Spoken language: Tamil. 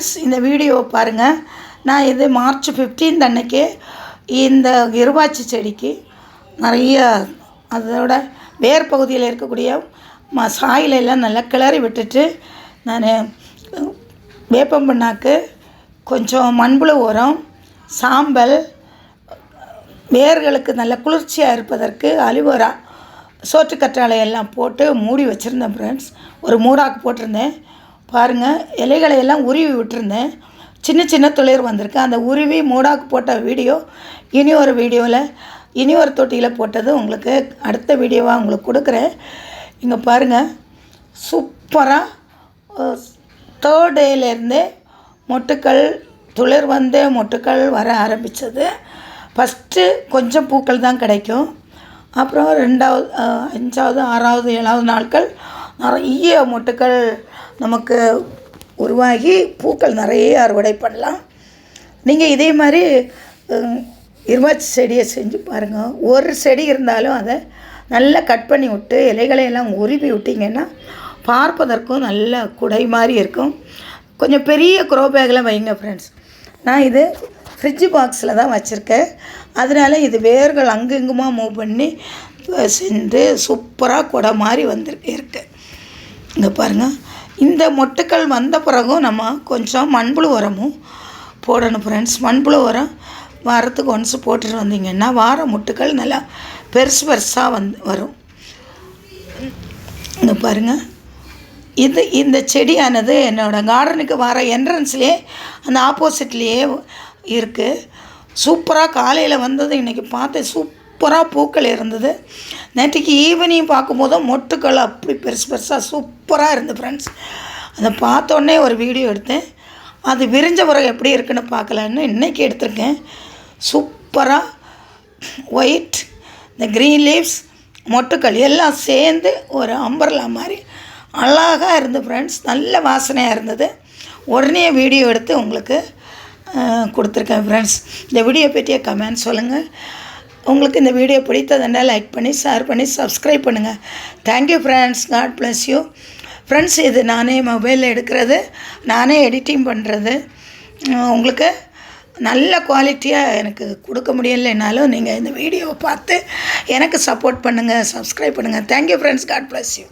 ஃப்ரெண்ட்ஸ் இந்த வீடியோவை பாருங்கள் நான் இது மார்ச் 15 அன்னைக்கு இந்த இருவாச்சி செடிக்கு நிறைய அதோட வேர் பகுதியில் இருக்கக்கூடிய ம சாயிலெல்லாம் நல்லா கிளறி விட்டுட்டு நான் வேப்பம் புண்ணாக்கு கொஞ்சம் மண்புழு உரம் சாம்பல் வேர்களுக்கு நல்ல குளிர்ச்சியாக இருப்பதற்கு அலிவோரா சோற்றுக்கற்றாழை எல்லாம் போட்டு மூடி வச்சுருந்தேன் ஃப்ரெண்ட்ஸ் ஒரு மூடாக்கு போட்டிருந்தேன். பாருங்கள் இலைகளை எல்லாம் உருவி விட்டுருந்தேன். சின்ன சின்ன துளிர் வந்திருக்கு. அந்த உருவி மூடாக்கு போட்ட வீடியோ இனி ஒரு வீடியோவில் இனி ஒரு தொட்டியில் போட்டது உங்களுக்கு அடுத்த வீடியோவாக உங்களுக்கு கொடுக்குறேன். இங்கே பாருங்கள் சூப்பராக தேர்ட் டேலேருந்தே மொட்டுக்கள் துளிர் வந்து மொட்டுக்கள் வர ஆரம்பித்தது ஃபஸ்ட்டு கொஞ்சம் பூக்கள் தான் கிடைக்கும். அப்புறம் ரெண்டாவது அஞ்சாவது ஆறாவது ஏழாவது நாட்கள் நிறைய மொட்டுக்கள் நமக்கு உருவாகி பூக்கள் நிறைய அறுவடை பண்ணலாம். நீங்கள் இதே மாதிரி இருமாச்சி இருவாச்சி செடியை செஞ்சு பாருங்கள் ஒரு செடி இருந்தாலும் அதை நல்லா கட் பண்ணி விட்டு இலைகளையெல்லாம் உருவி விட்டிங்கன்னா பார்ப்பதற்கும் நல்ல குடை மாதிரி இருக்கும். கொஞ்சம் பெரிய க்ரோ பேக்கில் வைங்க ஃப்ரெண்ட்ஸ் நான் இது ஃப்ரிட்ஜ் பாக்ஸில் தான் வச்சுருக்கேன். அதனால இது வேர்கள் அங்கு இங்குமா மூவ் பண்ணி சென்று சூப்பராக குடை மாதிரி வந்துருக்கு இருக்குது இங்கே பாருங்கள் இந்த மொட்டுக்கள் வந்த பிறகும் நம்ம கொஞ்சம் மண்புழு உரமும் போடணும் ஃப்ரெண்ட்ஸ் மண்புழு உரம் வாரத்துக்கு ஒன்ஸ் போட்டுட்டு வந்தீங்கன்னா வார மொட்டுக்கள் நல்லா பெருசு பெருசாக வந்து வரும். இங்கே பாருங்கள் இது இந்த செடியானது என்னோடய கார்டனுக்கு வர என்ட்ரன்ஸ்லேயே அந்த ஆப்போசிட்லேயே இருக்குது சூப்பராக காலையில் வந்தது இன்றைக்கி பார்த்தேன் சூப்பராக பூக்கள் இருந்தது. நேற்றுக்கு ஈவினிங் பார்க்கும்போதும் மொட்டுக்கள் அப்படி பெருசு பெருசாக சூப்பராக இருந்து ஃப்ரெண்ட்ஸ் அதை பார்த்தோன்னே ஒரு வீடியோ எடுத்தேன். அது விரிஞ்ச பிறகு எப்படி இருக்குன்னு பார்க்கலான்னு இன்றைக்கி எடுத்திருக்கேன். சூப்பராக ஒயிட் இந்த க்ரீன் லீவ்ஸ் மொட்டுக்கள் எல்லாம் சேர்ந்து ஒரு அம்பர்லா மாதிரி அழகாக இருந்து ஃப்ரெண்ட்ஸ் நல்ல வாசனையாக இருந்தது. உடனே வீடியோ எடுத்து உங்களுக்கு கொடுத்துருக்கேன் ஃப்ரெண்ட்ஸ் இந்த வீடியோ பற்றிய கமெண்ட் சொல்லுங்கள் உங்களுக்கு இந்த வீடியோ பிடித்ததுன்னா லைக் பண்ணி ஷேர் பண்ணி சப்ஸ்கிரைப் பண்ணுங்கள் thank you friends God bless you friends இது நானே மொபைலில் எடுக்கிறது. நானே எடிட்டிங் பண்ணுறது உங்களுக்கு நல்ல குவாலிட்டியாக எனக்கு கொடுக்க முடியலைனாலும் நீங்கள் இந்த வீடியோவை பார்த்து எனக்கு சப்போர்ட் பண்ணுங்கள் சப்ஸ்கிரைப் பண்ணுங்கள் thank you friends God bless you